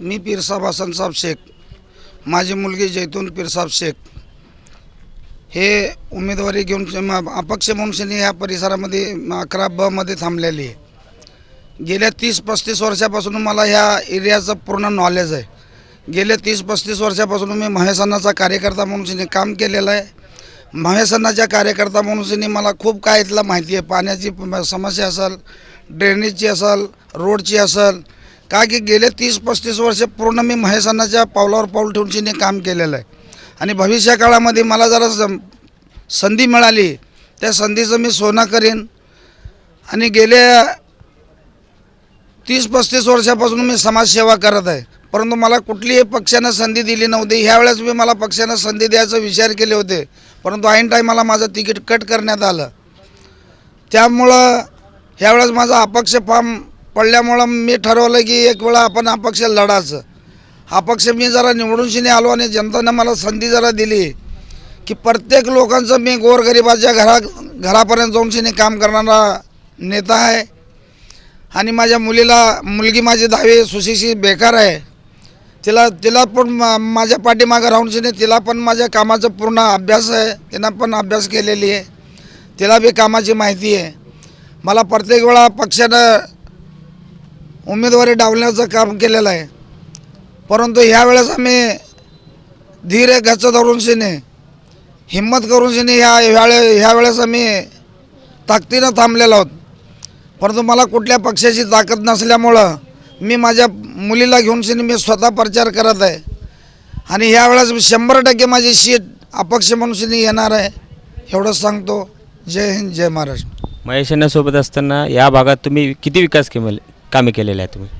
मी पिरसाब हसनसाब शेख. माझी मुलगी जैतून पिरसाब शेख. हे उमेदवारी घेऊन अपक्ष म्हणून या परिसरामध्ये अकरा बमध्ये थांबलेली आहे. गेल्या तीस पस्तीस वर्षापासून मला ह्या एरियाचं पूर्ण नॉलेज आहे. गेल्या तीस पस्तीस वर्षापासून मी महेशानाचा कार्यकर्ता म्हणून काम केलेलं आहे. महेशानाच्या कार्यकर्ता म्हणून मला खूप काय इथलं माहिती आहे. पाण्याची समस्या असेल ड्रेनेजची असेल रोडची असेल का की गेले तीस पस्तीस वर्ष पूर्ण मी महेशानाच्या पावलावर पाऊल ठेवून शिने काम केलेलं आहे. आणि भविष्य काळामध्ये मला जरा सं- संधी मिळाली त्या संधीचं मी सोनं करीन. आणि गेल्या तीस पस्तीस वर्षापासून मी समाजसेवा करत आहे. परंतु मला कुठलीही पक्षानं संधी दिली नव्हती. ह्यावेळेस मी मला पक्षानं संधी द्यायचा विचार केले होते. परंतु ऐन टाईमाला माझं तिकीट कट करण्यात आलं. त्यामुळं ह्यावेळेस माझा अपक्ष फॉर्म पडल्यामुळं मी ठरवलं की एक वेळा आपण अपक्ष लढायचं. अपक्ष मी जरा निवडून शिने आलो आणि जनतेनं मला संधी जरा दिली की प्रत्येक लोकांचं मी गोरगरिबाच्या घरा घरापर्यंत जाऊन शिने काम करणारा नेता आहे. आणि माझ्या मुलीला मुलगी माझी दहावी सुशीशी बेकार आहे. तिला तिला पण मा- माझ्या पाठीमागं राहून शिने तिला पण माझ्या कामाचा पूर्ण अभ्यास आहे. तिनं पण अभ्यास केलेली आहे. तिला बी कामाची माहिती आहे. मला प्रत्येक वेळा पक्षानं उमेदवारी डावण्याचं काम केलेलं आहे. परंतु ह्यावेळेस आम्ही धीर गच्च धरून शिने हिंमत करून शिने ह्या ह्यावेळे ह्यावेळेस आम्ही ताकदीनं थांबलेलो आहोत. परंतु मला कुठल्या पक्षाची ताकद नसल्यामुळं मी माझ्या मुलीला घेऊन शिने मी स्वतः प्रचार करत आहे. आणि ह्यावेळेस शंभर टक्के माझी सीट अपक्ष म्हणून शिने येणार आहे एवढंच सांगतो. जय हिंद जय महाराष्ट्र. महेश सोबत असताना या भागात तुम्ही किती विकास केले? कामे केलेले आहे तुम्ही?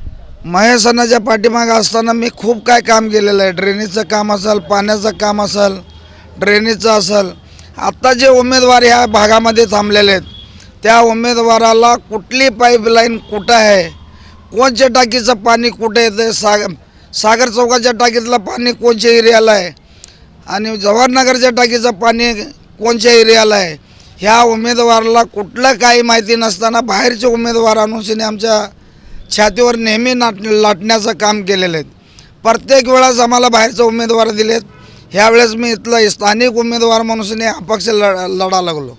महेशानाच्या पाठीमागं असताना मी खूप काय काम केलेलं आहे. ड्रेनेजचं काम असेल पाण्याचं काम असेल ड्रेनेजचं असेल. आत्ता जे उमेदवार ह्या भागामध्ये थांबलेले आहेत त्या उमेदवाराला कुठली पाईपलाईन कुठं आहे? कोणच्या टाकीचं पाणी कुठे येतं साग सागर चौकाच्या टाकीतलं पाणी कोणच्या एरियाला आहे? आणि जवाहरनगरच्या टाकीचं पाणी कोणच्या एरियाला आहे? ह्या उमेदवाराला कुठलं काही माहिती नसताना बाहेरचे उमेदवार आणून आमच्या छातीवर नेहमी नाट लाटण्याचं काम केलेलं आहे प्रत्येक वेळेस आम्हाला बाहेरचे उमेदवार दिलेत. ह्यावेळेस मी इथलं स्थानिक उमेदवार म्हणून अपक्ष लढा लढा लागलो.